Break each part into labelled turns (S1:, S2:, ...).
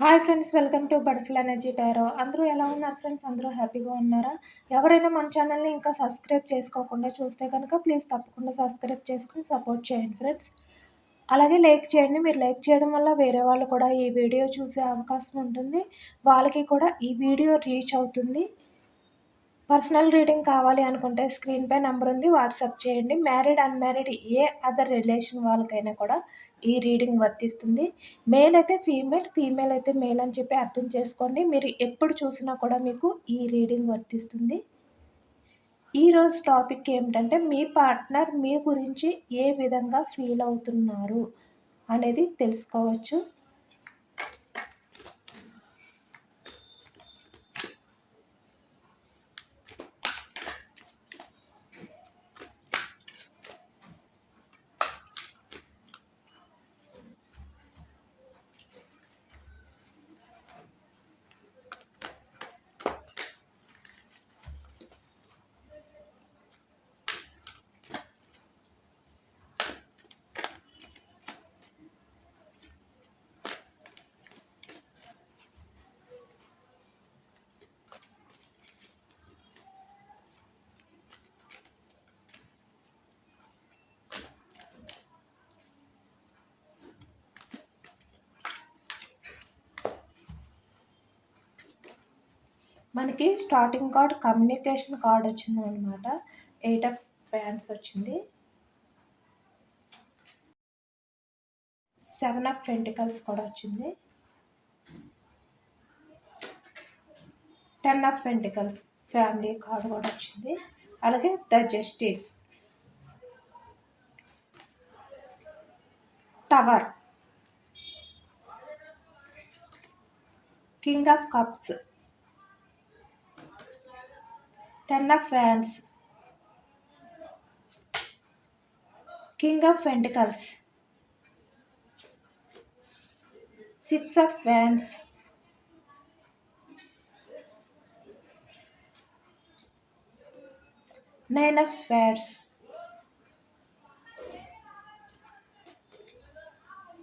S1: Hi friends welcome to butterfly energy tarot అందరూ ఎలా ఉన్నారు ఫ్రెండ్స్ అందరూ హ్యాపీగా ఉన్నారా? ఎవరైనా మన ఛానల్ని ఇంకా సబ్స్క్రైబ్ చేసుకోకుండా చూస్తే కనుక ప్లీజ్ తప్పకుండా సబ్స్క్రైబ్ చేసుకుని సపోర్ట్ చేయండి ఫ్రెండ్స్ అలాగే లైక్ చేయండి. మీరు లైక్ చేయడం వల్ల వేరే వాళ్ళు కూడా ఈ వీడియో చూసే అవకాశం ఉంటుంది. వాళ్ళకి కూడా ఈ వీడియో రీచ్ అవుతుంది. పర్సనల్ రీడింగ్ కావాలి అనుకుంటే స్క్రీన్ పై నెంబర్ ఉంది. వాట్సాప్ చేయండి. మ్యారీడ్ అన్మ్యారీడ్ ఏ అదర్ రిలేషన్ వాళ్ళకైనా కూడా ఈ రీడింగ్ వర్తిస్తుంది. మేల్ అయితే ఫీమేల్ ఫీమేల్ అయితే మేల్ అని చెప్పి అర్థం చేసుకోండి. మీరు ఎప్పుడు చూసినా కూడా మీకు ఈ రీడింగ్ వర్తిస్తుంది. ఈరోజు టాపిక్ ఏమిటంటే మీ పార్ట్నర్ మీ గురించి ఏ విధంగా ఫీల్ అవుతున్నారు అనేది తెలుసుకోవచ్చు. మనకి స్టార్టింగ్ కార్డ్ కమ్యూనికేషన్ కార్డ్ వచ్చింది అనమాట ఎయిట్ ఆఫ్ ప్యాంట్స్ వచ్చింది. సెవెన్ ఆఫ్ పెంటికల్స్ కూడా వచ్చింది. Ten of pentacles family card కూడా వచ్చింది. అలాగే the justice tower king of cups Ten of fans King of Pentacles, Six of fans Nine of squares,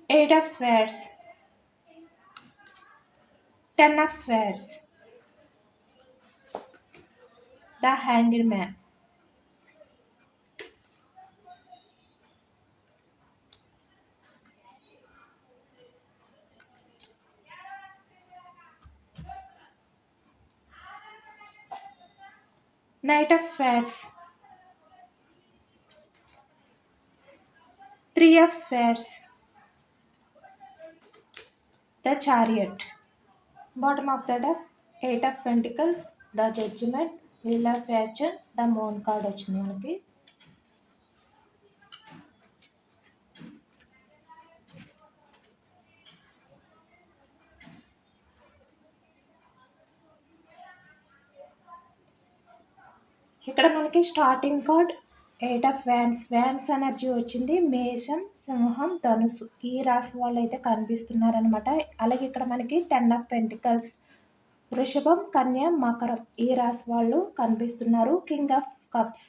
S1: Eight of squares, Ten of squares the hanged man. Knight of Swords. Three of Swords. The Chariot. Bottom of the deck. Eight of Pentacles. The Judgment. Wheel of ఫ్యాచర్ the moon card వచ్చింది మనకి. ఇక్కడ మనకి starting card eight of wands wands energy వచ్చింది. మేషం సింహం ధనుసు ఈ రాశి వాళ్ళు అయితే కనిపిస్తున్నారనమాట అలాగే ఇక్కడ మనకి టెన్ ఆఫ్ పెంటికల్స్ వృషభం కన్య మకరం ఈ రాశి వాళ్ళు కనిపిస్తున్నారు. King of cups.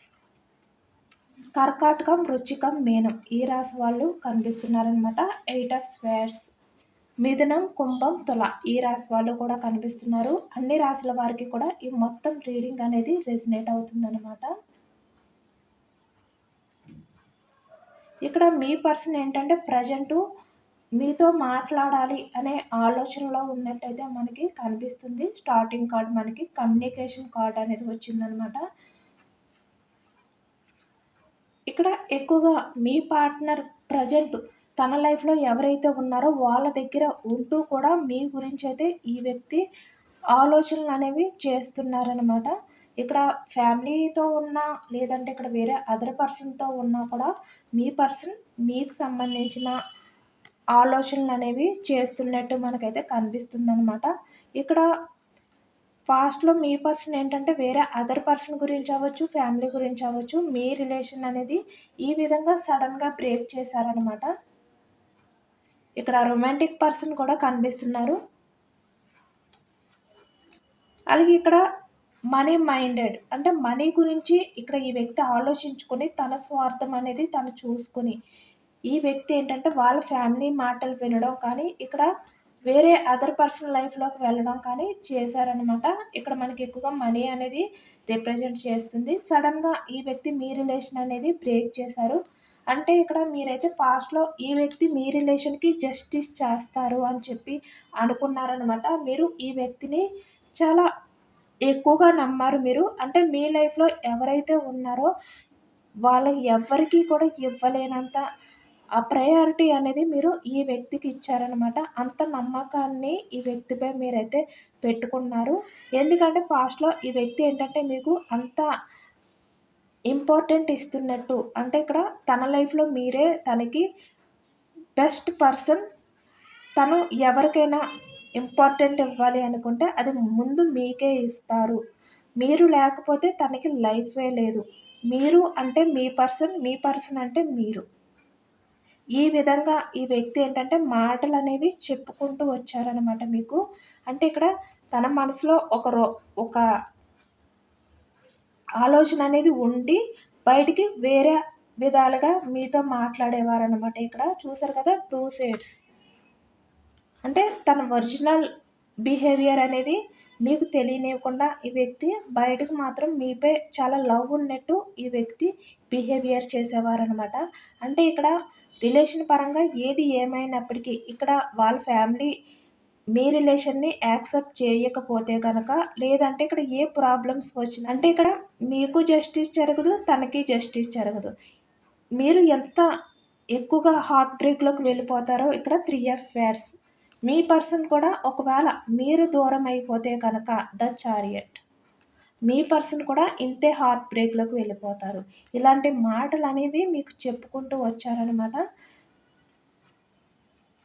S1: కర్కాటకం రుచికం మీనం ఈ రాశి వాళ్ళు కనిపిస్తున్నారనమాట ఎయిట్ ఆఫ్ స్వేర్స్ మిథునం కుంభం తుల ఈ రాశి వాళ్ళు కూడా కనిపిస్తున్నారు. అన్ని రాశుల వారికి కూడా ఈ మొత్తం రీడింగ్ అనేది రెజినేట్ అవుతుందన్నమాట. ఇక్కడ మీ పర్సన్ ఏంటంటే ప్రజెంటు మీతో మాట్లాడాలి అనే ఆలోచనలో ఉన్నట్టయితే మనకి కనిపిస్తుంది. స్టార్టింగ్ కార్డ్ మనకి కమ్యూనికేషన్ కార్డ్ అనేది వచ్చిందనమాట. ఇక్కడ ఎక్కువగా మీ పార్ట్నర్ ప్రజెంట్ తన లైఫ్లో ఎవరైతే ఉన్నారో వాళ్ళ దగ్గర ఉంటూ కూడా మీ గురించి అయితే ఈ వ్యక్తి ఆలోచనలు అనేవి చేస్తున్నారనమాట. ఇక్కడ ఫ్యామిలీతో ఉన్నా లేదంటే ఇక్కడ వేరే అదర్ పర్సన్తో ఉన్నా కూడా మీ పర్సన్ మీకు సంబంధించిన ఆలోచనలు అనేవి చేస్తున్నట్టు మనకైతే కనిపిస్తుంది అనమాట ఇక్కడ పాస్ట్లో మీ పర్సన్ ఏంటంటే వేరే అదర్ పర్సన్ గురించి అవ్వచ్చు ఫ్యామిలీ గురించి అవ్వచ్చు మీ రిలేషన్ అనేది ఈ విధంగా సడన్గా బ్రేక్ చేశారనమాట ఇక్కడ రొమాంటిక్ పర్సన్ కూడా కనిపిస్తున్నారు. అలాగే ఇక్కడ మనీ మైండెడ్ అంటే మనీ గురించి ఇక్కడ ఈ వ్యక్తి ఆలోచించుకొని తన స్వార్థం అనేది తను చూసుకొని ఈ వ్యక్తి ఏంటంటే వాళ్ళ ఫ్యామిలీ మాటలు వినడం కానీ ఇక్కడ వేరే అదర్ పర్సన్ లైఫ్లోకి వెళ్ళడం కానీ చేశారనమాట ఇక్కడ మనకి ఎక్కువగా మనీ అనేది రిప్రజెంట్ చేస్తుంది. సడన్గా ఈ వ్యక్తి మీ రిలేషన్ అనేది బ్రేక్ చేశారు. అంటే ఇక్కడ మీరైతే పాస్ట్లో ఈ వ్యక్తి మీ రిలేషన్కి జస్టిస్ చేస్తారు అని చెప్పి అనుకున్నారనమాట మీరు ఈ వ్యక్తిని చాలా ఎక్కువగా నమ్మారు మీరు. అంటే మీ లైఫ్లో ఎవరైతే ఉన్నారో వాళ్ళ ఎవ్వరికీ కూడా ఇవ్వలేనంత ఆ ప్రయారిటీ అనేది మీరు ఈ వ్యక్తికి ఇచ్చారనమాట అంత నమ్మకాన్ని ఈ వ్యక్తిపై మీరైతే పెట్టుకున్నారు. ఎందుకంటే పాస్ట్లో ఈ వ్యక్తి ఏంటంటే మీకు అంత ఇంపార్టెంట్ ఇస్తున్నట్టు. అంటే ఇక్కడ తన లైఫ్లో మీరే తనకి బెస్ట్ పర్సన్ తను ఎవరికైనా ఇంపార్టెంట్ ఇవ్వాలి అనుకుంటే అది ముందు మీకే ఇస్తారు. మీరు లేకపోతే తనకి లైఫే లేదు. మీరు అంటే మీ పర్సన్ మీ పర్సన్ అంటే మీరు. ఈ విధంగా ఈ వ్యక్తి ఏంటంటే మాటలు అనేవి చెప్పుకుంటూ వచ్చారనమాట మీకు. అంటే ఇక్కడ తన మనసులో ఒక రో ఒక ఆలోచన అనేది ఉండి బయటికి వేరే విధాలుగా మీతో మాట్లాడేవారనమాట ఇక్కడ. చూసారు కదా టూ సైడ్స్. అంటే తన ఒరిజినల్ బిహేవియర్ అనేది మీకు తెలియనివ్వకుండా ఈ వ్యక్తి బయటకు మాత్రం మీపై చాలా లవ్ ఉన్నట్టు ఈ వ్యక్తి బిహేవియర్ చేసేవారనమాట అంటే ఇక్కడ రిలేషన్ పరంగా ఏది ఏమైనప్పటికీ ఇక్కడ వాళ్ళ ఫ్యామిలీ మీ రిలేషన్ని యాక్సెప్ట్ చేయకపోతే కనుక లేదంటే ఇక్కడ ఏ ప్రాబ్లమ్స్ వచ్చినా అంటే ఇక్కడ మీకు జస్టిస్ జరగదు తనకి జస్టిస్ జరగదు. మీరు ఎంత ఎక్కువగా హార్ట్ బ్రేక్లోకి వెళ్ళిపోతారో ఇక్కడ త్రీ ఇయర్స్ వ్యాడ్స్ మీ పర్సన్ కూడా ఒకవేళ మీరు దూరం అయిపోతే కనుక ద చారియట్. మీ పర్సన్ కూడా ఇంతే హార్ట్ బ్రేక్లోకి వెళ్ళిపోతారు. ఇలాంటి మాటలు అనేవి మీకు చెప్పుకుంటూ వచ్చారనమాట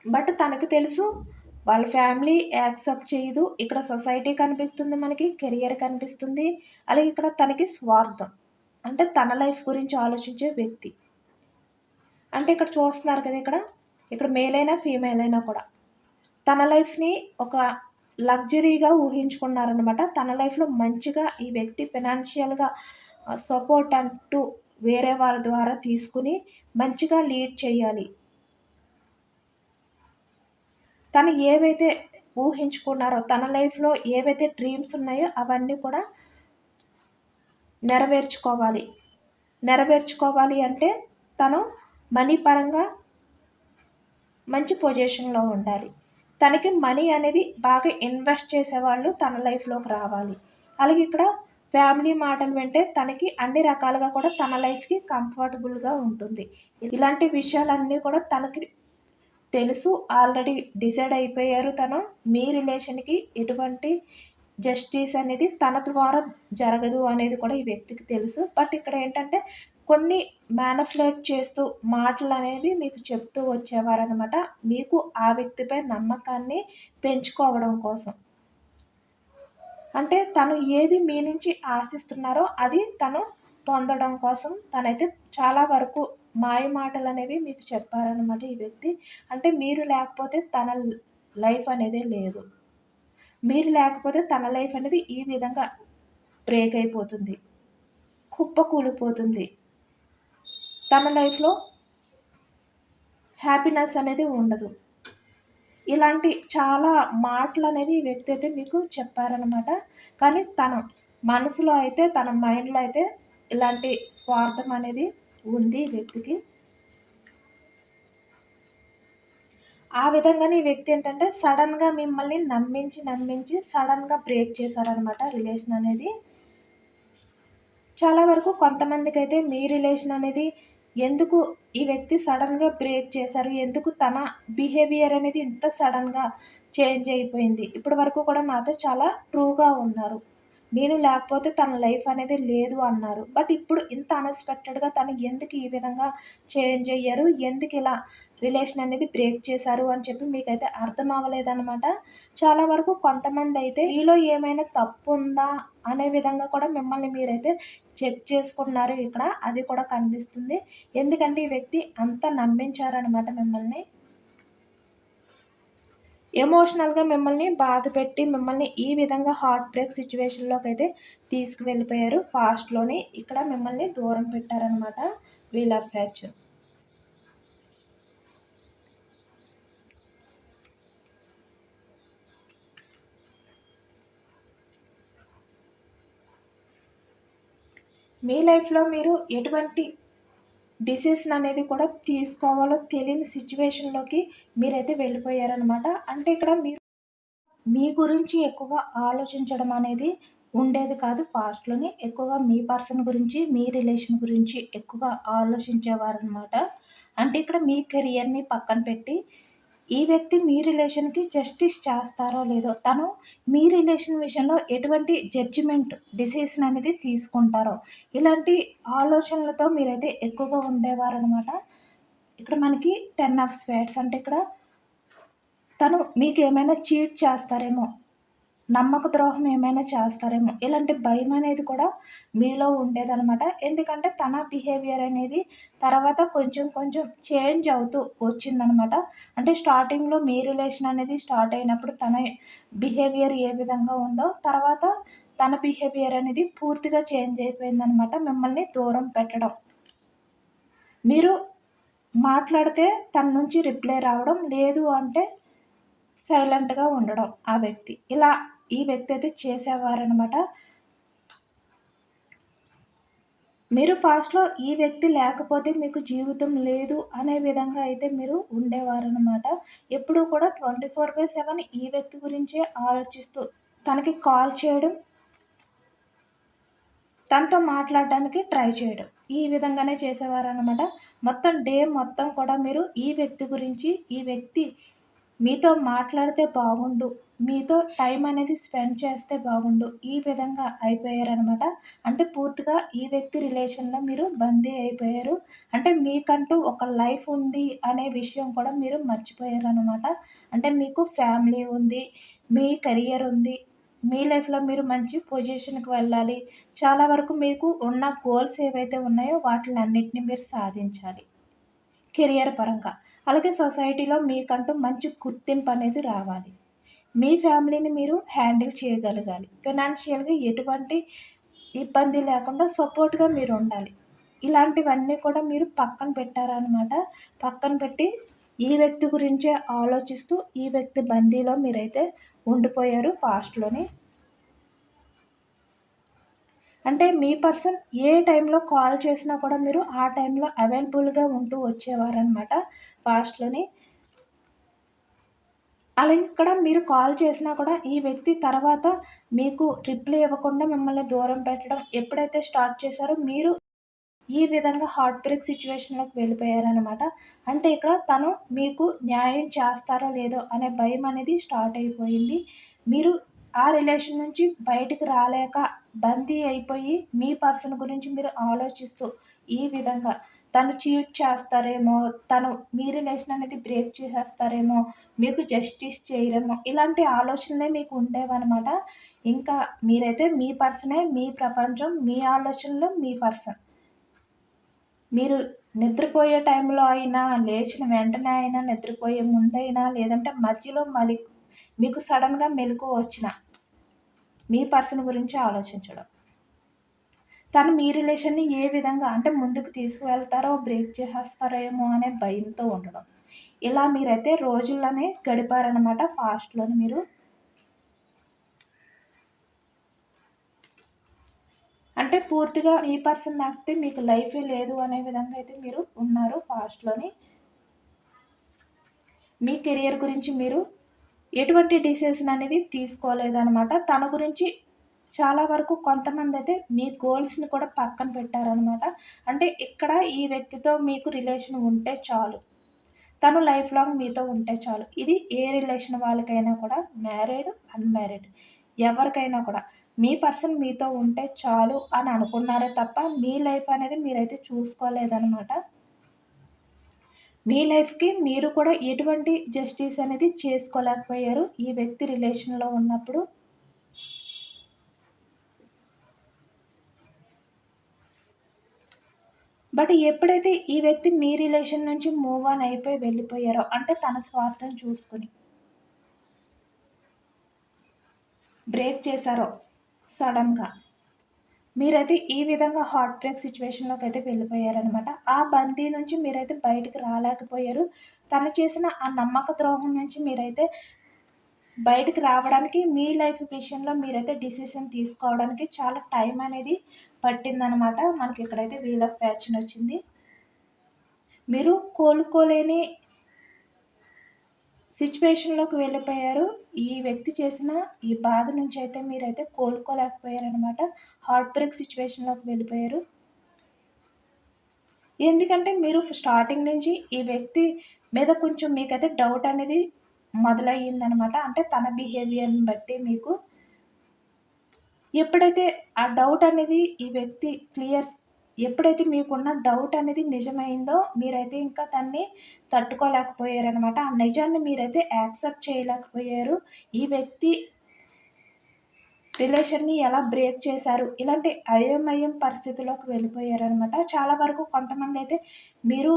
S1: బట్ తనకు తెలుసు వాళ్ళ ఫ్యామిలీ యాక్సెప్ట్ చేయదు. ఇక్కడ సొసైటీ కనిపిస్తుంది మనకి కెరియర్ కనిపిస్తుంది. అలాగే ఇక్కడ తనకి స్వార్థం అంటే తన లైఫ్ గురించి ఆలోచించే వ్యక్తి. అంటే ఇక్కడ చూస్తున్నారు కదా ఇక్కడ ఇక్కడ మేల్ అయినా ఫీమేల్ అయినా కూడా. తన లైఫ్ని ఒక లగ్జరీగా ఊహించుకున్నారనమాట తన లైఫ్లో మంచిగా ఈ వ్యక్తి ఫినాన్షియల్గా సపోర్ట్ అంటూ వేరే వాళ్ళ ద్వారా తీసుకుని మంచిగా లీడ్ చేయాలి. తను ఏవైతే ఊహించుకున్నారో తన లైఫ్లో ఏవైతే డ్రీమ్స్ ఉన్నాయో అవన్నీ కూడా నెరవేర్చుకోవాలి. నెరవేర్చుకోవాలి అంటే తను మనీ పరంగా మంచి పొజిషన్లో ఉండాలి. తనకి మనీ అనేది బాగా ఇన్వెస్ట్ చేసేవాళ్ళు తన లైఫ్లోకి రావాలి. అలాగే ఇక్కడ ఫ్యామిలీ మాటలు వింటే తనకి అన్ని రకాలుగా కూడా తన లైఫ్కి కంఫర్టబుల్గా ఉంటుంది. ఇలాంటి విషయాలన్నీ కూడా తనకి తెలుసు. ఆల్రెడీ డిసైడ్ అయిపోయారు తను. మీ రిలేషన్కి ఎటువంటి జస్టిస్ అనేది తన ద్వారా జరగదు అనేది కూడా ఈ వ్యక్తికి తెలుసు. బట్ ఇక్కడ ఏంటంటే కొన్ని మేనఫ్లేట్ చేస్తూ మాటలు అనేవి మీకు చెప్తూ వచ్చేవారనమాట మీకు ఆ వ్యక్తిపై నమ్మకాన్ని పెంచుకోవడం కోసం. అంటే తను ఏది మీ నుంచి ఆశిస్తున్నారో అది తను పొందడం కోసం తనైతే చాలా వరకు మాయ మాటలు అనేవి మీకు చెప్పారనమాట ఈ వ్యక్తి. అంటే మీరు లేకపోతే తన లైఫ్ అనేది లేదు. మీరు లేకపోతే తన లైఫ్ అనేది ఈ విధంగా బ్రేక్ అయిపోతుంది. కుప్ప కూలిపోతుంది తన లైఫ్లో హ్యాపీనెస్ అనేది ఉండదు. ఇలాంటి చాలా మాటలు అనేవి వ్యక్తి అయితే మీకు చెప్పారనమాట కానీ తన మనసులో అయితే తన మైండ్లో అయితే ఇలాంటి స్వార్థం అనేది ఉంది వ్యక్తికి. ఆ విధంగానే ఈ వ్యక్తి ఏంటంటే సడన్గా మిమ్మల్ని నమ్మించి నమ్మించి సడన్గా బ్రేక్ చేశారనమాట రిలేషన్ అనేది. చాలా వరకు కొంతమందికి అయితే మీ రిలేషన్ అనేది ఎందుకు ఈ వ్యక్తి సడన్గా బ్రేక్ చేశారు? ఎందుకు తన బిహేవియర్ అనేది ఇంత సడన్గా చేంజ్ అయిపోయింది? ఇప్పటి వరకు కూడా నాతో చాలా ట్రూగా ఉన్నారు. నేను లేకపోతే తన లైఫ్ అనేది లేదు అన్నారు. బట్ ఇప్పుడు ఇంత అన్ఎక్స్పెక్టెడ్గా తను ఎందుకు ఈ విధంగా చేంజ్ అయ్యారు? ఎందుకు ఇలా రిలేషన్ అనేది బ్రేక్ చేశారు? అని చెప్పి మీకైతే అర్థం అవ్వలేదన్నమాట. చాలా వరకు కొంతమంది అయితే మీలో ఏమైనా తప్పు ఉందా? అనే విధంగా కూడా మిమ్మల్ని మీరైతే చెక్ చేసుకున్నారు ఇక్కడ. అది కూడా కనిపిస్తుంది. ఎందుకంటే ఈ వ్యక్తి అంత నమ్మించారనమాట మిమ్మల్ని. ఎమోషనల్గా మిమ్మల్ని బాధ పెట్టి మిమ్మల్ని ఈ విధంగా హార్ట్ బ్రేక్ సిచ్యువేషన్లోకి అయితే తీసుకువెళ్ళిపోయారు. ఫాస్ట్లోనే ఇక్కడ మిమ్మల్ని దూరం పెట్టారనమాట వీల్ ఆఫ్ ఫ్యాక్చర్ మీ లైఫ్లో మీరు ఎటువంటి డిసిషన్ అనేది కూడా తీసుకోవాలో తెలియని సిచ్యువేషన్లోకి మీరైతే వెళ్ళిపోయారనమాట అంటే ఇక్కడ మీరు మీ గురించి ఎక్కువ ఆలోచించడం అనేది ఉండేది కాదు పాస్ట్లోనే. ఎక్కువగా మీ పర్సన్ గురించి మీ రిలేషన్ గురించి ఎక్కువగా ఆలోచించేవారనమాట అంటే ఇక్కడ మీ కెరియర్ని పక్కన పెట్టి ఈ వ్యక్తి మీ రిలేషన్కి జస్టిస్ చేస్తారో లేదో తను మీ రిలేషన్ విషయంలో ఎటువంటి జడ్జిమెంట్ డిసిషన్ అనేది తీసుకుంటారో ఇలాంటి ఆలోచనలతో మీరైతే ఎక్కువగా ఉండేవారనమాట ఇక్కడ మనకి టెన్ ఆఫ్ స్వేట్స్ అంటే ఇక్కడ తను మీకు ఏమైనా చీట్ చేస్తారేమో నమ్మక ద్రోహం ఏమైనా చేస్తారేమో. ఇలాంటి భయం అనేది కూడా మీలో ఉండేదనమాట ఎందుకంటే తన బిహేవియర్ అనేది తర్వాత కొంచెం కొంచెం చేంజ్ అవుతూ వచ్చిందనమాట అంటే స్టార్టింగ్లో మీ రిలేషన్ అనేది స్టార్ట్ అయినప్పుడు తన బిహేవియర్ ఏ విధంగా ఉందో తర్వాత తన బిహేవియర్ అనేది పూర్తిగా చేంజ్ అయిపోయిందనమాట మిమ్మల్ని దూరం పెట్టడం. మీరు మాట్లాడితే తన నుంచి రిప్లై రావడం లేదు అంటే సైలెంట్గా ఉండడం ఆ వ్యక్తి. ఇలా ఈ వ్యక్తి అయితే చేసేవారనమాట మీరు ఫాస్ట్లో ఈ వ్యక్తి లేకపోతే మీకు జీవితం లేదు అనే విధంగా అయితే మీరు ఉండేవారనమాట ఎప్పుడూ కూడా ట్వంటీ ఫోర్ బై సెవెన్ ఈ వ్యక్తి గురించే ఆలోచిస్తూ తనకి కాల్ చేయడం తనతో మాట్లాడడానికి ట్రై చేయడం ఈ విధంగానే చేసేవారనమాట మొత్తం డే మొత్తం కూడా మీరు ఈ వ్యక్తి గురించి ఈ వ్యక్తి మీతో మాట్లాడితే బాగుండు మీతో టైం అనేది స్పెండ్ చేస్తే బాగుండు. ఈ విధంగా అయిపోయారనమాట అంటే పూర్తిగా ఈ వ్యక్తి రిలేషన్లో మీరు బందీ అయిపోయారు. అంటే మీకంటూ ఒక లైఫ్ ఉంది అనే విషయం కూడా మీరు మర్చిపోయారనమాట అంటే మీకు ఫ్యామిలీ ఉంది మీ కెరియర్ ఉంది మీ లైఫ్లో మీరు మంచి పొజిషన్కి వెళ్ళాలి. చాలా వరకు మీకు ఉన్న గోల్స్ ఏవైతే ఉన్నాయో వాటిని అన్నింటినీ మీరు సాధించాలి. కెరియర్ పరంగా. అలాగే సొసైటీలో మీకంటూ మంచి గుర్తింపు అనేది రావాలి. మీ ఫ్యామిలీని మీరు హ్యాండిల్ చేయగలగాలి. ఫినాన్షియల్గా ఎటువంటి ఇబ్బంది లేకుండా సపోర్ట్గా మీరు ఉండాలి. ఇలాంటివన్నీ కూడా మీరు పక్కన పెట్టారనమాట పక్కన పెట్టి ఈ వ్యక్తి గురించే ఆలోచిస్తూ ఈ వ్యక్తి బందీలో మీరైతే ఉండిపోయారు ఫాస్ట్లోని. అంటే మీ పర్సన్ ఏ టైంలో కాల్ చేసినా కూడా మీరు ఆ టైంలో అవైలబుల్గా ఉంటూ వచ్చేవారనమాట ఫాస్ట్లోని. అలాగే ఇక్కడ మీరు కాల్ చేసినా కూడా ఈ వ్యక్తి తర్వాత మీకు రిప్లై ఇవ్వకుండా మిమ్మల్ని దూరం పెట్టడం ఎప్పుడైతే స్టార్ట్ చేశారో మీరు ఈ విధంగా హార్ట్ బ్రేక్ సిచ్యువేషన్లోకి వెళ్ళిపోయారనమాట అంటే ఇక్కడ తను మీకు న్యాయం చేస్తారో లేదో అనే భయం అనేది స్టార్ట్ అయిపోయింది. మీరు ఆ రిలేషన్ నుంచి బయటికి రాలేక బందీ అయిపోయి మీ పర్సన్ గురించి మీరు ఆలోచిస్తూ ఈ విధంగా తను చీట్ చేస్తారేమో తను మీ రిలేషన్ అనేది బ్రేక్ చేసేస్తారేమో మీకు జస్టిస్ చేయరేమో ఇలాంటి ఆలోచనలే మీకు ఉండేవన్నమాట. ఇంకా మీరైతే మీ పర్సనే మీ ప్రపంచం మీ ఆలోచనలో మీ పర్సన్. మీరు నిద్రపోయే టైంలో అయినా లేచిన వెంటనే అయినా నిద్రపోయే ముందైనా లేదంటే మధ్యలో మళ్ళీ మీకు సడన్గా మెలకు వచ్చిన మీ పర్సన్ గురించి ఆలోచించడం. తను మీ రిలేషన్ని ఏ విధంగా అంటే ముందుకు తీసుకువెళ్తారో బ్రేక్ చేసేస్తారేమో అనే భయంతో ఉండడం. ఇలా మీరైతే రోజుల్లోనే గడిపారనమాట ఫాస్ట్లోని మీరు. అంటే పూర్తిగా ఈ పర్సన్ నాకితే మీకు లైఫే లేదు అనే విధంగా అయితే మీరు ఉన్నారు ఫాస్ట్లోని. మీ కెరియర్ గురించి మీరు ఎటువంటి డిసిషన్ అనేది తీసుకోలేదనమాట తన గురించి చాలా వరకు కొంతమంది అయితే మీ గోల్స్ని కూడా పక్కన పెట్టారనమాట అంటే ఇక్కడ ఈ వ్యక్తితో మీకు రిలేషన్ ఉంటే చాలు. తను లైఫ్ లాంగ్ మీతో ఉంటే చాలు. ఇది ఏ రిలేషన్ వాళ్ళకైనా కూడా మ్యారీడ్ అన్మ్యారీడ్ ఎవరికైనా కూడా. మీ పర్సన్ మీతో ఉంటే చాలు అని అనుకున్నారే తప్ప మీ లైఫ్ అనేది మీరైతే చూసుకోలేదనమాట మీ లైఫ్కి మీరు కూడా ఎటువంటి జస్టిస్ అనేది చేసుకోలేకపోయారు ఈ వ్యక్తి రిలేషన్లో ఉన్నప్పుడు. బట్ ఎప్పుడైతే ఈ వ్యక్తి మీ రిలేషన్ నుంచి మూవ్ ఆన్ అయిపోయి వెళ్ళిపోయారో అంటే తన స్వార్థం చూసుకుని బ్రేక్ చేశారో సడన్గా మీరైతే ఈ విధంగా హార్ట్ బ్రేక్ సిచ్యువేషన్లోకి అయితే వెళ్ళిపోయారనమాట ఆ బందీ నుంచి మీరైతే బయటకు రాలేకపోయారు. తను చేసిన ఆ నమ్మక ద్రోహం నుంచి మీరైతే బయటకు రావడానికి మీ లైఫ్ విషయంలో మీరైతే డిసిషన్ తీసుకోవడానికి చాలా టైం అనేది పట్టిందనమాట. మనకి ఇక్కడైతే వీల్ ఆఫ్ ఫ్యాషన్ వచ్చింది. మీరు కోలుకోలేని సిచ్యువేషన్లోకి వెళ్ళిపోయారు. ఈ వ్యక్తి చేసిన ఈ బాధ నుంచి అయితే మీరైతే కోలుకోలేకపోయారనమాట. హార్ట్ బ్రేక్ సిచ్యువేషన్లోకి వెళ్ళిపోయారు. ఎందుకంటే మీరు స్టార్టింగ్ నుంచి ఈ వ్యక్తి మీద కొంచెం మీకైతే డౌట్ అనేది మొదలయ్యిందనమాట. అంటే తన బిహేవియర్ని బట్టి మీకు ఎప్పుడైతే ఆ డౌట్ అనేది ఈ వ్యక్తి క్లియర్ ఎప్పుడైతే మీకున్న డౌట్ అనేది నిజమైందో మీరైతే ఇంకా దాన్ని తట్టుకోలేకపోయారు అనమాట ఆ నిజాన్ని మీరైతే యాక్సెప్ట్ చేయలేకపోయారు. ఈ వ్యక్తి రిలేషన్ని ఎలా బ్రేక్ చేశారు? ఇలాంటి అయోమయం పరిస్థితిలోకి వెళ్ళిపోయారనమాట చాలా వరకు కొంతమంది అయితే మీరు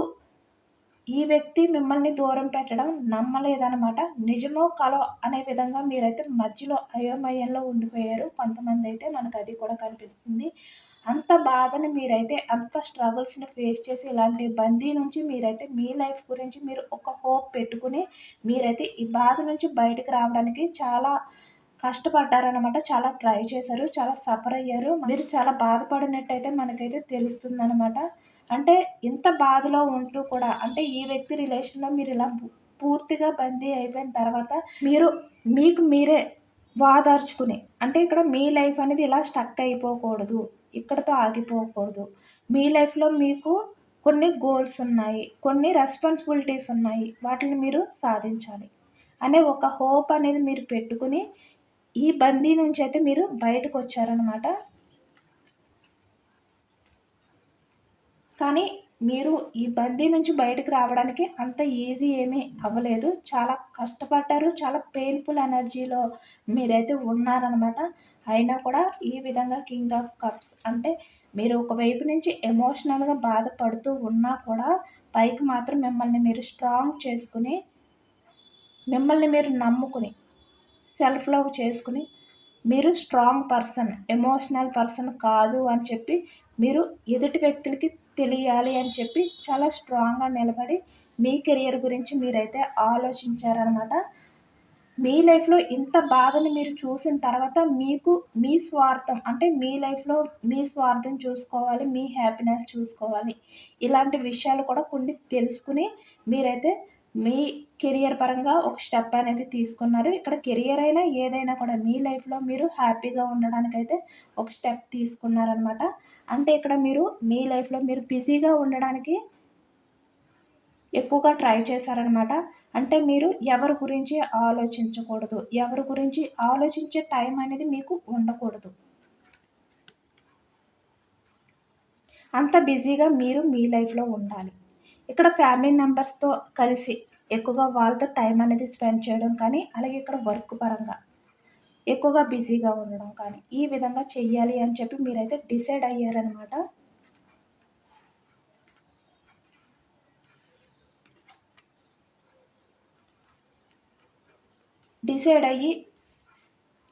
S1: ఈ వ్యక్తి మిమ్మల్ని దూరం పెట్టడం నమ్మలేదనమాట నిజమో కలో అనే విధంగా మీరైతే మధ్యలో అయోమయంలో ఉండిపోయారు. కొంతమంది అయితే మనకు అది కూడా కనిపిస్తుంది. అంత బాధని మీరైతే అంత స్ట్రగుల్స్ని ఫేస్ చేసి ఇలాంటి బందీ నుంచి మీరైతే మీ లైఫ్ గురించి మీరు ఒక హోప్ పెట్టుకుని మీరైతే ఈ బాధ నుంచి బయటకు రావడానికి చాలా కష్టపడ్డారనమాట చాలా ట్రై చేశారు. చాలా సఫర్ అయ్యారు. మీరు చాలా బాధపడినట్టయితే మనకైతే తెలుస్తుందనమాట అంటే ఇంత బాధలో ఉంటూ కూడా అంటే ఈ వ్యక్తి రిలేషన్లో మీరు ఇలా పూర్తిగా బందీ అయిపోయిన తర్వాత మీరు మీకు మీరే వాదార్చుకుని అంటే ఇక్కడ మీ లైఫ్ అనేది ఇలా స్టక్ అయిపోకూడదు ఇక్కడతో ఆగిపోకూడదు. మీ లైఫ్లో మీకు కొన్ని గోల్స్ ఉన్నాయి కొన్ని రెస్పాన్సిబిలిటీస్ ఉన్నాయి వాటిని మీరు సాధించాలి అనే ఒక హోప్ అనేది మీరు పెట్టుకుని ఈ బందీ నుంచి అయితే మీరు బయటకు వచ్చారనమాట కానీ మీరు ఈ బందీ నుంచి బయటకు రావడానికి అంత ఈజీ ఏమీ అవ్వలేదు. చాలా కష్టపడ్డారు. చాలా పెయిన్ఫుల్ ఎనర్జీలో మీరైతే ఉన్నారనమాట అయినా కూడా ఈ విధంగా కింగ్ ఆఫ్ కప్స్ అంటే మీరు ఒకవైపు నుంచి ఎమోషనల్గా బాధపడుతూ ఉన్నా కూడా పైకి మాత్రం మిమ్మల్ని మీరు స్ట్రాంగ్ చేసుకుని మిమ్మల్ని మీరు నమ్ముకుని సెల్ఫ్ లవ్ చేసుకుని మీరు స్ట్రాంగ్ పర్సన్ ఎమోషనల్ పర్సన్ కాదు అని చెప్పి మీరు ఎదుటి వ్యక్తులకి తెలియాలి అని చెప్పి చాలా స్ట్రాంగ్గా నిలబడి మీ కెరియర్ గురించి మీరైతే ఆలోచించారనమాట. మీ లైఫ్లో ఇంత బాధని మీరు చూసిన తర్వాత మీకు మీ స్వార్థం అంటే మీ లైఫ్లో మీ స్వార్థం చూసుకోవాలి మీ హ్యాపీనెస్ చూసుకోవాలి. ఇలాంటి విషయాలు కూడా కొన్ని తెలుసుకుని మీరైతే మీ కెరియర్ పరంగా ఒక స్టెప్ అనేది తీసుకున్నారు. ఇక్కడ కెరియర్ అయినా ఏదైనా కూడా మీ లైఫ్లో మీరు హ్యాపీగా ఉండడానికైతే ఒక స్టెప్ తీసుకున్నారనమాట అంటే ఇక్కడ మీరు మీ లైఫ్లో మీరు బిజీగా ఉండడానికి ఎక్కువగా ట్రై చేశారనమాట అంటే మీరు ఎవరి గురించి ఆలోచించకూడదు. ఎవరి గురించి ఆలోచించే టైం అనేది మీకు ఉండకూడదు. అంత బిజీగా మీరు మీ లైఫ్లో ఉండాలి. ఇక్కడ ఫ్యామిలీ మెంబర్స్తో కలిసి ఎక్కువగా వాళ్ళతో టైం అనేది స్పెండ్ చేయడం కానీ అలాగే ఇక్కడ వర్క్ పరంగా ఎక్కువగా బిజీగా ఉండడం కానీ ఈ విధంగా చెయ్యాలి అని చెప్పి మీరైతే డిసైడ్ అయ్యారనమాట డిసైడ్ అయ్యి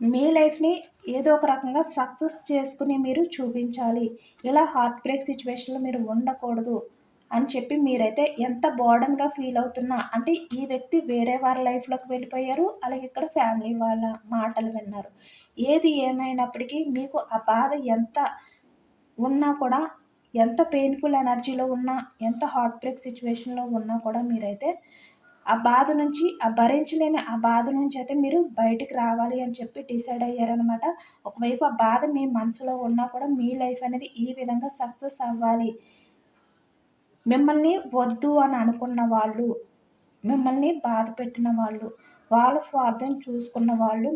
S1: మీ లైఫ్ని ఏదో ఒక రకంగా సక్సెస్ చేసుకుని మీరు చూపించాలి. ఇలా హార్ట్ బ్రేక్ సిచ్యువేషన్లో మీరు ఉండకూడదు. అని చెప్పి మీరైతే ఎంత బోర్డన్గా ఫీల్ అవుతున్నా అంటే ఈ వ్యక్తి వేరే వారి లైఫ్లోకి వెళ్ళిపోయారు అలాగే ఇక్కడ ఫ్యామిలీ వాళ్ళ మాటలు విన్నారు. ఏది ఏమైనప్పటికీ మీకు ఆ బాధ ఎంత ఉన్నా కూడా ఎంత పెయిన్ఫుల్ ఎనర్జీలో ఉన్నా ఎంత హార్ట్ బ్రేక్ సిచ్యువేషన్లో ఉన్నా కూడా మీరైతే ఆ బాధ నుంచి ఆ భరించలేని ఆ బాధ నుంచి అయితే మీరు బయటికి రావాలి అని చెప్పి డిసైడ్ అయ్యారనమాట ఒకవైపు ఆ బాధ మీ మనసులో ఉన్నా కూడా మీ లైఫ్ అనేది ఈ విధంగా సక్సెస్ అవ్వాలి. మిమ్మల్ని వద్దు అని అనుకున్న వాళ్ళు మిమ్మల్ని బాధ పెట్టిన వాళ్ళు వాళ్ళ స్వార్థం చూసుకున్న వాళ్ళు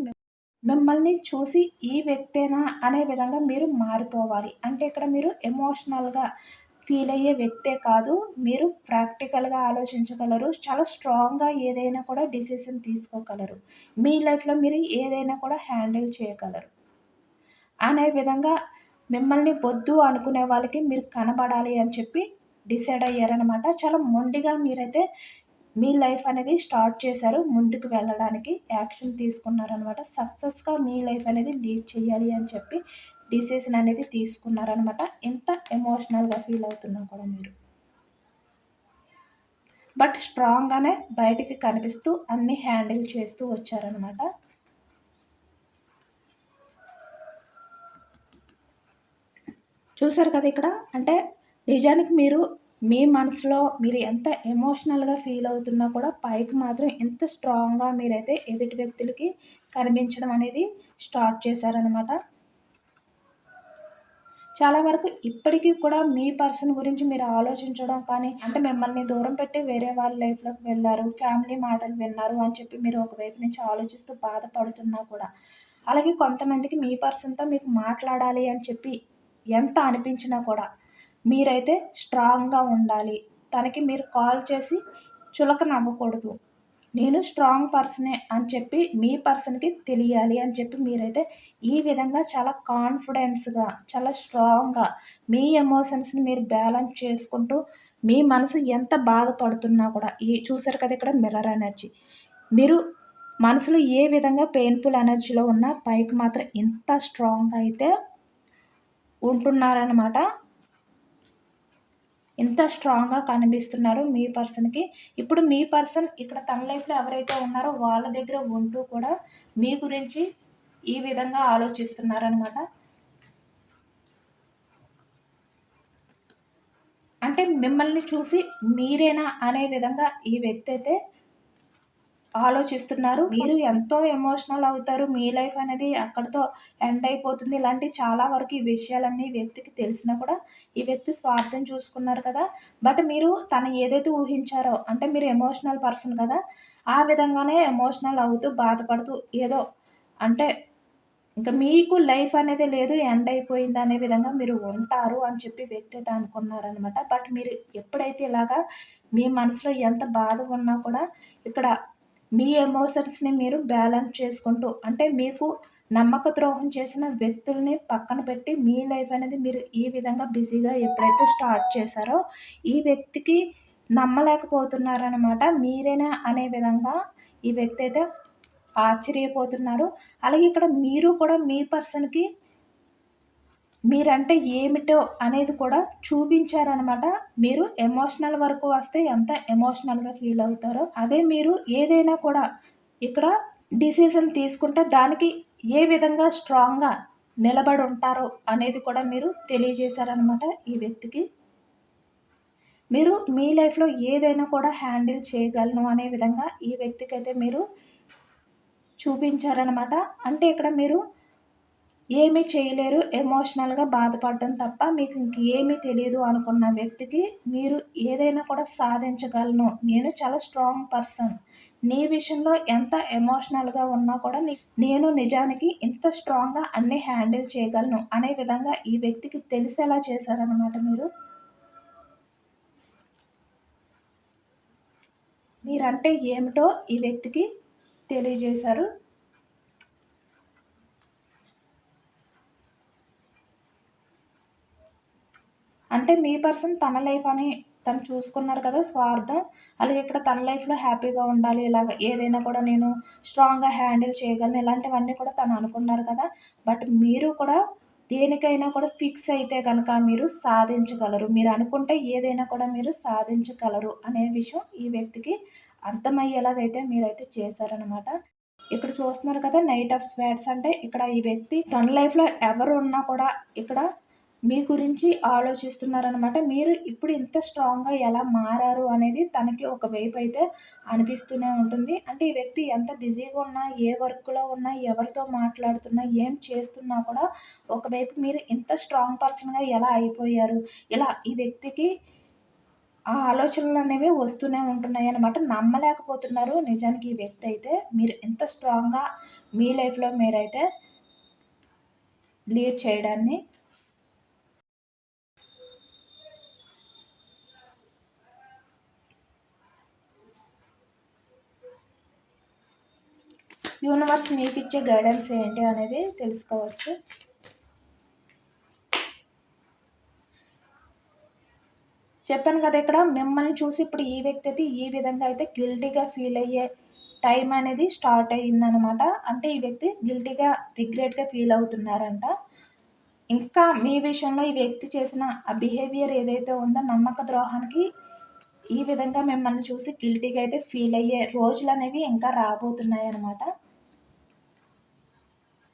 S1: మిమ్మల్ని చూసి ఈ వ్యక్తేనా అనే విధంగా మీరు మారిపోవాలి. అంటే ఇక్కడ మీరు ఎమోషనల్గా ఫీల్ అయ్యే వ్యక్తే కాదు మీరు ప్రాక్టికల్గా ఆలోచించగలరు చాలా స్ట్రాంగ్గా ఏదైనా కూడా డిసిషన్ తీసుకోగలరు. మీ లైఫ్లో మీరు ఏదైనా కూడా హ్యాండిల్ చేయగలరు. అనే విధంగా మిమ్మల్ని వద్దు అనుకునే వాళ్ళకి మీరు కనబడాలి అని చెప్పి డిసైడ్ అయ్యారనమాట చాలా మొండిగా మీరైతే మీ లైఫ్ అనేది స్టార్ట్ చేశారు ముందుకు వెళ్ళడానికి యాక్షన్ తీసుకున్నారనమాట సక్సెస్గా మీ లైఫ్ అనేది లీడ్ చేయాలి అని చెప్పి డిసిషన్ అనేది తీసుకున్నారనమాట ఎంత ఎమోషనల్గా ఫీల్ అవుతున్నా కూడా మీరు. బట్ స్ట్రాంగ్గానే బయటికి కనిపిస్తూ అన్ని హ్యాండిల్ చేస్తూ వచ్చారనమాట చూసారు కదా ఇక్కడ? అంటే నిజానికి మీరు మీ మనసులో మీరు ఎంత ఎమోషనల్గా ఫీల్ అవుతున్నా కూడా పైకి మాత్రం ఎంత స్ట్రాంగ్గా మీరైతే ఎదుటి వ్యక్తులకి కనిపించడం అనేది స్టార్ట్ చేశారనమాట చాలా వరకు ఇప్పటికీ కూడా మీ పర్సన్ గురించి మీరు ఆలోచించడం కానీ అంటే మిమ్మల్ని దూరం పెట్టి వేరే వాళ్ళ లైఫ్లోకి వెళ్ళారు ఫ్యామిలీ మాటలు విన్నారు అని చెప్పి మీరు ఒకవైపు నుంచి ఆలోచిస్తూ బాధపడుతున్నా కూడా. అలాగే కొంతమందికి మీ పర్సన్తో మీకు మాట్లాడాలి అని చెప్పి ఎంత అనిపించినా కూడా మీరైతే స్ట్రాంగ్గా ఉండాలి. తనకి మీరు కాల్ చేసి చులక నవ్వకూడదు నేను స్ట్రాంగ్ పర్సనే అని చెప్పి మీ పర్సన్కి తెలియాలి అని చెప్పి మీరైతే ఈ విధంగా చాలా కాన్ఫిడెన్స్గా చాలా స్ట్రాంగ్గా మీ ఎమోషన్స్ని మీరు బ్యాలెన్స్ చేసుకుంటూ మీ మనసు ఎంత బాధపడుతున్నా కూడా ఈ చూసారు కదా ఇక్కడ మిర్రర్ ఎనర్జీ. మీరు మనసులో ఏ విధంగా పెయిన్ఫుల్ ఎనర్జీలో ఉన్నా పైకి మాత్రం ఇంత స్ట్రాంగ్ అయితే ఉంటున్నారనమాట ఎంత స్ట్రాంగ్గా కనిపిస్తున్నారు మీ పర్సన్కి. ఇప్పుడు మీ పర్సన్ ఇక్కడ తన లైఫ్లో ఎవరైతే ఉన్నారో వాళ్ళ దగ్గర ఉంటూ కూడా మీ గురించి ఈ విధంగా ఆలోచిస్తున్నారనమాట అంటే మిమ్మల్ని చూసి మీరేనా అనే విధంగా ఈ వ్యక్తి అయితే ఆలోచిస్తున్నారు. మీరు ఎంతో ఎమోషనల్ అవుతారు. మీ లైఫ్ అనేది అక్కడితో ఎండ్ అయిపోతుంది. ఇలాంటి చాలా వరకు ఈ విషయాలన్నీ వ్యక్తికి తెలిసినా కూడా ఈ వ్యక్తి స్వార్థం చూసుకున్నారు కదా. బట్ మీరు తను ఏదైతే ఊహించారో అంటే మీరు ఎమోషనల్ పర్సన్ కదా ఆ విధంగానే ఎమోషనల్ అవుతూ బాధపడుతూ ఏదో అంటే ఇంకా మీకు లైఫ్ అనేది లేదు ఎండ్ అయిపోయింది అనే విధంగా మీరు ఉంటారు అని చెప్పి వ్యక్తి అయితే అనుకున్నారనమాట బట్ మీరు ఎప్పుడైతే ఇలాగా మీ మనసులో ఎంత బాధ ఉన్నా కూడా ఇక్కడ మీ ఎమోషన్స్ని మీరు బ్యాలెన్స్ చేసుకుంటూ అంటే మీకు నమ్మక ద్రోహం చేసిన వ్యక్తుల్ని పక్కన పెట్టి మీ లైఫ్ అనేది మీరు ఈ విధంగా బిజీగా ఎప్పుడైతే స్టార్ట్ చేశారో ఈ వ్యక్తికి నమ్మలేకపోతున్నారనమాట మీరేనా అనే విధంగా ఈ వ్యక్తి అయితే ఆశ్చర్యపోతున్నారు. అలాగే ఇక్కడ మీరు కూడా మీ పర్సన్కి మీరంటే ఏమిటో అనేది కూడా చూపించారనమాట. మీరు ఎమోషనల్ వరకు వస్తే ఎంత ఎమోషనల్గా ఫీల్ అవుతారో అదే మీరు ఏదైనా కూడా ఇక్కడ డిసిజన్ తీసుకుంటే దానికి ఏ విధంగా స్ట్రాంగ్గా నిలబడి ఉంటారో అనేది కూడా మీరు తెలియజేశారనమాట ఈ వ్యక్తికి. మీరు మీ లైఫ్లో ఏదైనా కూడా హ్యాండిల్ చేయగలను అనే విధంగా ఈ వ్యక్తికి అయితే మీరు చూపించారనమాట. అంటే ఇక్కడ మీరు ఏమీ చేయలేరు ఎమోషనల్గా బాధపడడం తప్ప మీకు ఇంకేమీ తెలియదు అనుకున్న వ్యక్తికి మీరు ఏదైనా కూడా సాధించగలను. నేను చాలా స్ట్రాంగ్ పర్సన్. నీ విషయంలో ఎంత ఎమోషనల్గా ఉన్నా కూడా నేను నిజానికి ఇంత స్ట్రాంగ్గా అన్నీ హ్యాండిల్ చేయగలను అనే విధంగా ఈ వ్యక్తికి తెలిసేలా చేశారనమాట మీరు. మీరంటే ఏమిటో ఈ వ్యక్తికి తెలియజేశారు. అంటే మీ పర్సన్ తన లైఫ్ అని తను చూసుకున్నారు కదా స్వార్థం. అలాగే ఇక్కడ తన లైఫ్లో హ్యాపీగా ఉండాలి. ఇలాగ ఏదైనా కూడా నేను స్ట్రాంగ్గా హ్యాండిల్ చేయగలను. ఇలాంటివన్నీ కూడా తను అనుకున్నారు కదా. బట్ మీరు కూడా దేనికైనా కూడా ఫిక్స్ అయితే కనుక మీరు సాధించగలరు. మీరు అనుకుంటే ఏదైనా కూడా మీరు సాధించగలరు అనే విషయం ఈ వ్యక్తికి అర్థమయ్యేలాగైతే మీరైతే చేశారనమాట ఇక్కడ చూస్తున్నారు కదా నైట్ ఆఫ్ స్వాట్స్ అంటే ఇక్కడ ఈ వ్యక్తి తన లైఫ్లో ఎవరు ఉన్నా కూడా ఇక్కడ మీ గురించి ఆలోచిస్తున్నారనమాట మీరు ఇప్పుడు ఇంత స్ట్రాంగ్గా ఎలా మారారు అనేది తనకి ఒక వైపు అయితే అనిపిస్తూనే ఉంటుంది. అంటే ఈ వ్యక్తి ఎంత బిజీగా ఉన్నా ఏ వర్క్లో ఉన్నా ఎవరితో మాట్లాడుతున్నా ఏం చేస్తున్నా కూడా ఒకవైపు మీరు ఇంత స్ట్రాంగ్ పర్సన్గా ఎలా అయిపోయారు? ఇలా ఈ వ్యక్తికి ఆ ఆలోచనలు అనేవి వస్తూనే ఉంటున్నాయి అనమాట నమ్మలేకపోతున్నారు నిజానికి ఈ వ్యక్తి అయితే. మీరు ఇంత స్ట్రాంగ్గా మీ లైఫ్లో మీరైతే లీడ్ చేయడాన్ని యూనివర్స్ మీకు ఇచ్చే గైడెన్స్ ఏంటి అనేది తెలుసుకోవచ్చు. చెప్పాను కదా ఇక్కడ మిమ్మల్ని చూసి ఇప్పుడు ఈ వ్యక్తి అయితే ఈ విధంగా అయితే గిల్టీగా ఫీల్ అయ్యే టైం అనేది స్టార్ట్ అయ్యిందనమాట అంటే ఈ వ్యక్తి గిల్టీగా రిగ్రెట్గా ఫీల్ అవుతున్నారంట. ఇంకా మీ విషయంలో ఈ వ్యక్తి చేసిన ఆ బిహేవియర్ ఏదైతే ఉందో నమ్మక ద్రోహానికి ఈ విధంగా మిమ్మల్ని చూసి గిల్టీగా అయితే ఫీల్ అయ్యే రోజులు అనేవి ఇంకా రాబోతున్నాయి అనమాట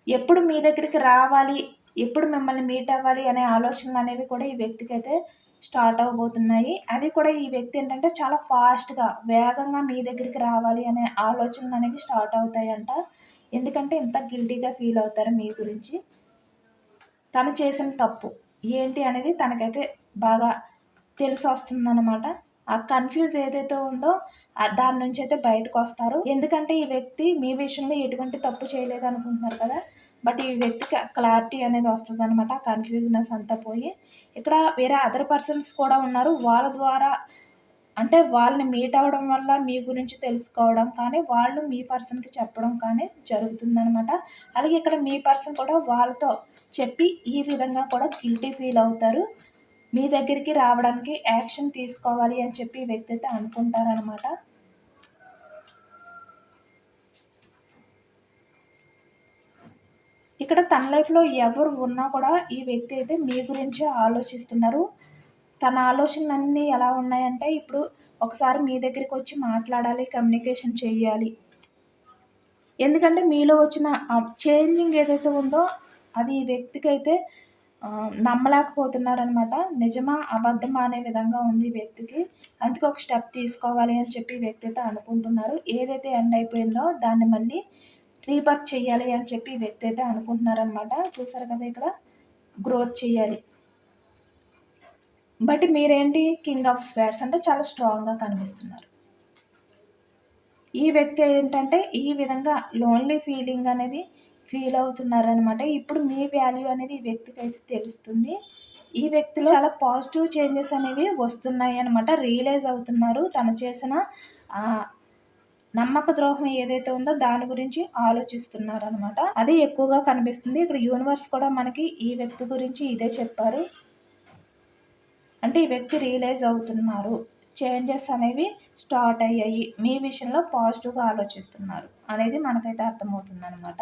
S1: ఎప్పుడు మీ దగ్గరికి రావాలి ఎప్పుడు మిమ్మల్ని మీట్ అవ్వాలి అనే ఆలోచనలు అనేవి కూడా ఈ వ్యక్తికి అయితే స్టార్ట్ అవ్వబోతున్నాయి. అది కూడా ఈ వ్యక్తి ఏంటంటే చాలా ఫాస్ట్గా వేగంగా మీ దగ్గరికి రావాలి అనే ఆలోచనలు అనేవి స్టార్ట్ అవుతాయంట. ఎందుకంటే ఇంత గిల్టీగా ఫీల్ అవుతారు మీ గురించి. తను చేసిన తప్పు ఏంటి అనేది తనకైతే బాగా తెలిసి వస్తుందన్నమాట. ఆ కన్ఫ్యూజ్ ఏదైతే ఉందో దాని నుంచి అయితే బయటకు వస్తారు. ఎందుకంటే ఈ వ్యక్తి మీ విషయంలో ఎటువంటి తప్పు చేయలేదు అనుకుంటున్నారు కదా. బట్ ఈ వ్యక్తికి క్లారిటీ అనేది వస్తుంది అనమాట కన్ఫ్యూజ్నెస్ అంతా పోయి. ఇక్కడ వేరే అదర్ పర్సన్స్ కూడా ఉన్నారు వాళ్ళ ద్వారా అంటే వాళ్ళని మీట్ అవ్వడం వల్ల మీ గురించి తెలుసుకోవడం కానీ వాళ్ళు మీ పర్సన్కి చెప్పడం కానీ జరుగుతుందనమాట అలాగే ఇక్కడ మీ పర్సన్ కూడా వాళ్ళతో చెప్పి ఈ విధంగా కూడా గిల్టీ ఫీల్ అవుతారు. మీ దగ్గరికి రావడానికి యాక్షన్ తీసుకోవాలి అని చెప్పి వ్యక్తి అయితే అనుకుంటారనమాట ఇక్కడ తన లైఫ్లో ఎవరు ఉన్నా కూడా ఈ వ్యక్తి అయితే మీ గురించి ఆలోచిస్తున్నారు. తన ఆలోచనలన్నీ ఎలా ఉన్నాయంటే ఇప్పుడు ఒకసారి మీ దగ్గరికి వచ్చి మాట్లాడాలి కమ్యూనికేషన్ చేయాలి. ఎందుకంటే మీలో వచ్చిన చేంజింగ్ ఏదైతే ఉందో అది ఈ వ్యక్తికి అయితే నమ్మలేకపోతున్నారనమాట నిజమా అబద్ధమా అనే విధంగా ఉంది ఈ వ్యక్తికి. అందుకే ఒక స్టెప్ తీసుకోవాలి అని చెప్పి వ్యక్తి అయితే అనుకుంటున్నారు. ఏదైతే ఎండ్ అయిపోయిందో దాన్ని మళ్ళీ రీబర్త్ చేయాలి అని చెప్పి వ్యక్తి అయితే అనుకుంటున్నారనమాట చూసారు కదా ఇక్కడ? గ్రోత్ చేయాలి. బట్ మీరేంటి? కింగ్ ఆఫ్ స్వేర్స్ అంటే చాలా స్ట్రాంగ్గా కనిపిస్తున్నారు. ఈ వ్యక్తి ఏంటంటే ఈ విధంగా లోన్లీ ఫీలింగ్ అనేది ఫీల్ అవుతున్నారనమాట ఇప్పుడు మీ వాల్యూ అనేది ఈ వ్యక్తికి అయితే తెలుస్తుంది. ఈ వ్యక్తిలో చాలా పాజిటివ్ చేంజెస్ అనేవి వస్తున్నాయి అనమాట రియలైజ్ అవుతున్నారు. తను చేసిన నమ్మక ద్రోహం ఏదైతే ఉందో దాని గురించి ఆలోచిస్తున్నారు అనమాట అది ఎక్కువగా కనిపిస్తుంది. ఇక్కడ యూనివర్స్ కూడా మనకి ఈ వ్యక్తి గురించి ఇదే చెప్పారు. అంటే ఈ వ్యక్తి రియలైజ్ అవుతున్నారు. చేంజెస్ అనేవి స్టార్ట్ అయ్యాయి. మీ విషయంలో పాజిటివ్గా ఆలోచిస్తున్నారు అనేది మనకైతే అర్థమవుతుంది అనమాట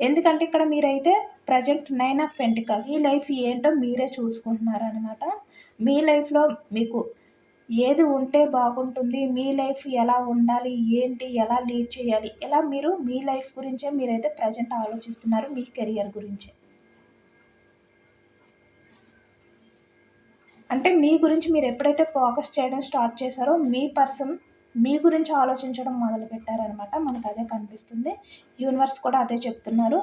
S1: ఎందుకంటే ఇక్కడ మీరైతే ప్రజెంట్ నైన్ ఆఫ్ పెంటికల్స్ ఈ లైఫ్ ఏంటో మీరే చూసుకుంటున్నారు అనమాట మీ లైఫ్లో మీకు ఏది ఉంటే బాగుంటుంది మీ లైఫ్ ఎలా ఉండాలి ఏంటి ఎలా లీడ్ చేయాలి ఎలా మీరు మీ లైఫ్ గురించే మీరైతే ప్రజెంట్ ఆలోచిస్తున్నారు మీ కెరియర్ గురించే. అంటే మీ గురించి మీరు ఎప్పుడైతే ఫోకస్ చేయడం స్టార్ట్ చేశారో మీ పర్సన్ మీ గురించి ఆలోచించడం మొదలు పెట్టారనమాట మనకు అదే కనిపిస్తుంది. యూనివర్స్ కూడా అదే చెప్తున్నారు.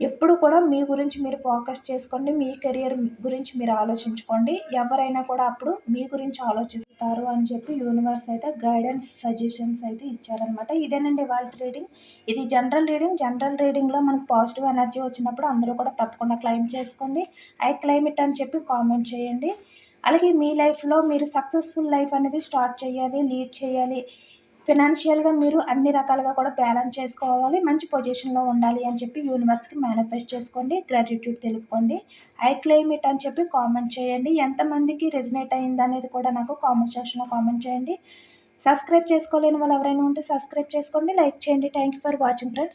S1: ఎప్పుడు కూడా మీ గురించి మీరు ఫోకస్ చేసుకోండి మీ కెరియర్ గురించి మీరు ఆలోచించుకోండి. ఎవరైనా కూడా అప్పుడు మీ గురించి ఆలోచిస్తారు అని చెప్పి యూనివర్స్ అయితే గైడెన్స్ సజెషన్స్ అయితే ఇచ్చారనమాట ఇదేనండి వాళ్ళ రీడింగ్. ఇది జనరల్ రీడింగ్. జనరల్ రీడింగ్లో మనకు పాజిటివ్ ఎనర్జీ వచ్చినప్పుడు అందరూ కూడా తప్పకుండా క్లైమ్ చేసుకోండి. ఐ క్లైమ్ అని చెప్పి కామెంట్ చేయండి. అలాగే మీ లైఫ్లో మీరు సక్సెస్ఫుల్ లైఫ్ అనేది స్టార్ట్ చేయాలి లీడ్ చేయాలి. ఫినాన్షియల్గా మీరు అన్ని రకాలుగా కూడా బ్యాలెన్స్ చేసుకోవాలి. మంచి పొజిషన్లో ఉండాలి అని చెప్పి యూనివర్స్కి మేనిఫెస్ట్ చేసుకోండి. గ్రాటిట్యూడ్ తెలుపుకోండి. ఐ క్లెయిమ్ ఇట్ అని చెప్పి కామెంట్ చేయండి. ఎంతమందికి రెజినేట్ అయింది అనేది కూడా నాకు కామెంట్ సెక్షన్లో కామెంట్ చేయండి. సబ్స్క్రైబ్ చేసుకోలేని వాళ్ళు ఎవరైనా ఉంటే సబ్స్క్రైబ్ చేసుకోండి. లైక్ చేయండి. Thank you for watching friends